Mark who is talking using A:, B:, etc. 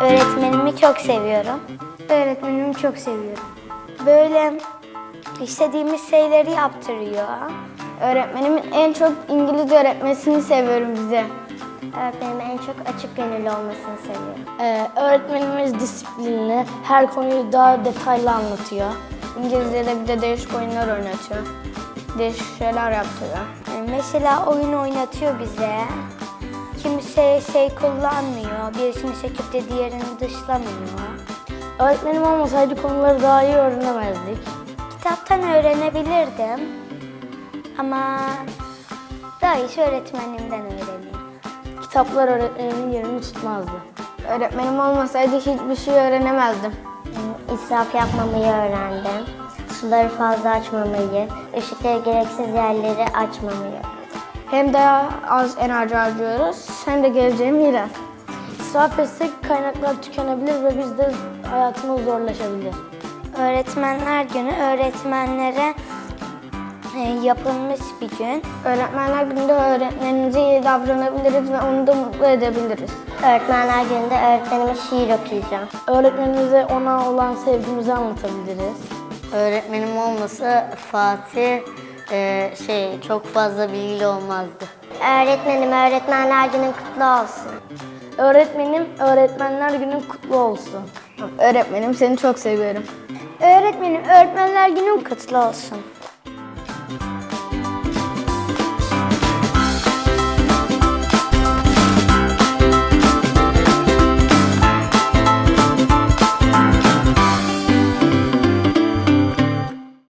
A: Öğretmenimi çok seviyorum. Öğretmenimi çok seviyorum. Böyle istediğimiz şeyleri yaptırıyor. Öğretmenimin en çok İngilizce öğretmesini seviyorum bize. Öğretmenimin en çok açık gönüllü olmasını seviyorum.
B: Ee, öğretmenimiz disiplinli, her konuyu daha detaylı anlatıyor.
C: İngilizce'de bir de değişik oyunlar oynatıyor. Değişik şeyler yaptırıyor.
A: Mesela oyun oynatıyor bize. Kimse şey kullanmıyor. Birisini çekip de diğerini dışlamıyor.
B: Öğretmenim olmasaydı konuları daha iyi öğrenemezdik.
A: Kitaptan öğrenebilirdim. Ama daha iyisi öğretmenimden öğreniyorum.
B: Kitaplar öğretmenimin yerini tutmazdı.
C: Öğretmenim olmasaydı hiçbir şey öğrenemezdim.
A: İsraf yapmamayı öğrendim. Suları fazla açmamayı, ışıkları gereksiz yerleri açmamayı.
C: Hem daha az enerji harcıyoruz hem de geleceğe miras.
B: İsraf etsek kaynaklar tükenebilir ve biz de hayatımız zorlaşabilir.
A: Öğretmenler günü öğretmenlere e, yapılmış bir gün.
C: Öğretmenler gününde öğretmenimize iyi davranabiliriz ve onu da mutlu edebiliriz.
A: Öğretmenler gününde öğretmenime şiir okuyacağım.
B: Öğretmenimize ona olan sevgimizi anlatabiliriz.
D: Öğretmenim olmasa Fatih e, şey çok fazla bilgili olmazdı.
A: Öğretmenim öğretmenler günün kutlu olsun.
B: Öğretmenim, öğretmenler günün kutlu olsun.
C: Öğretmenim seni çok seviyorum.
A: Öğretmenim öğretmenler günün kutlu olsun.